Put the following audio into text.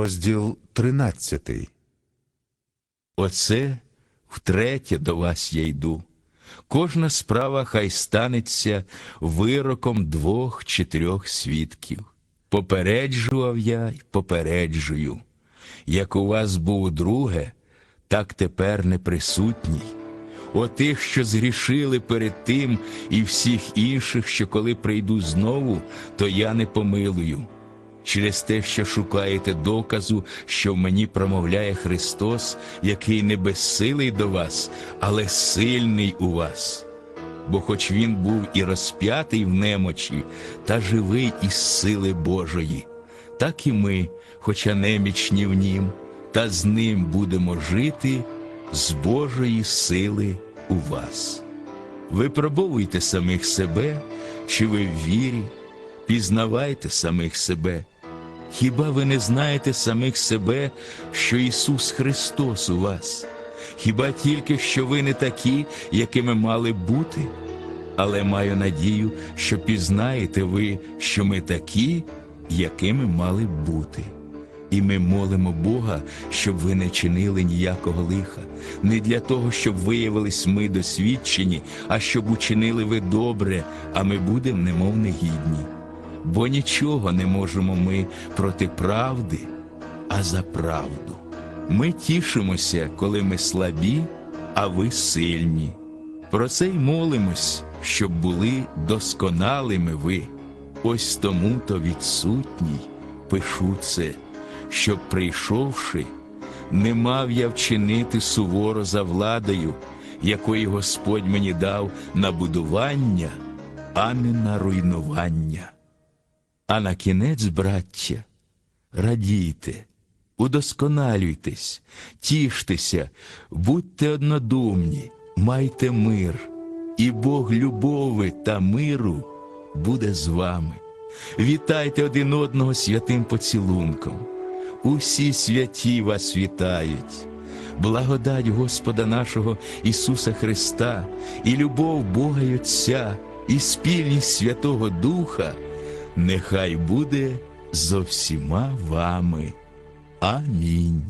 розділ 13. Оце втретє до вас я йду. Кожна справа хай станеться вироком двох чи трьох свідків. Попереджував я й попереджую. Як у вас був друге, так тепер не присутній. О тих, що згрішили перед тим, і всіх інших, що коли прийду знову, то я не помилую. Через те, що шукаєте доказу, що в мені промовляє Христос, який не безсилий до вас, але сильний у вас. Бо хоч він був і розп'ятий в немочі, та живий із сили Божої, так і ми, хоча немічні в нім, та з ним будемо жити з Божої сили у вас. Випробовуйте самих себе, чи ви в вірі, пізнавайте самих себе. Хіба ви не знаєте самих себе, що Ісус Христос у вас? Хіба тільки що ви не такі, якими мали бути? Але маю надію, що пізнаєте ви, що ми такі, якими мали бути. І ми молимо Бога, щоб ви не чинили ніякого лиха, не для того, щоб виявились ми досвідчені, а щоб учинили ви добре, а ми будемо немов негідні. Бо нічого не можемо ми проти правди, а за правду. Ми тішимося, коли ми слабі, а ви сильні. Про це й молимось, щоб були досконалими ви. Ось тому то відсутній пишу це, щоб, прийшовши, не мав я вчинити суворо за владою, якої Господь мені дав на будування, а не на руйнування. А на кінець, браття, радійте, удосконалюйтесь, тіштеся, будьте однодумні, майте мир, і Бог любови та миру буде з вами. Вітайте один одного святим поцілунком. Усі святі вас вітають. Благодать Господа нашого Ісуса Христа, і любов Бога й Отця, і спільність Святого Духа нехай буде зо всіма вами. Амінь.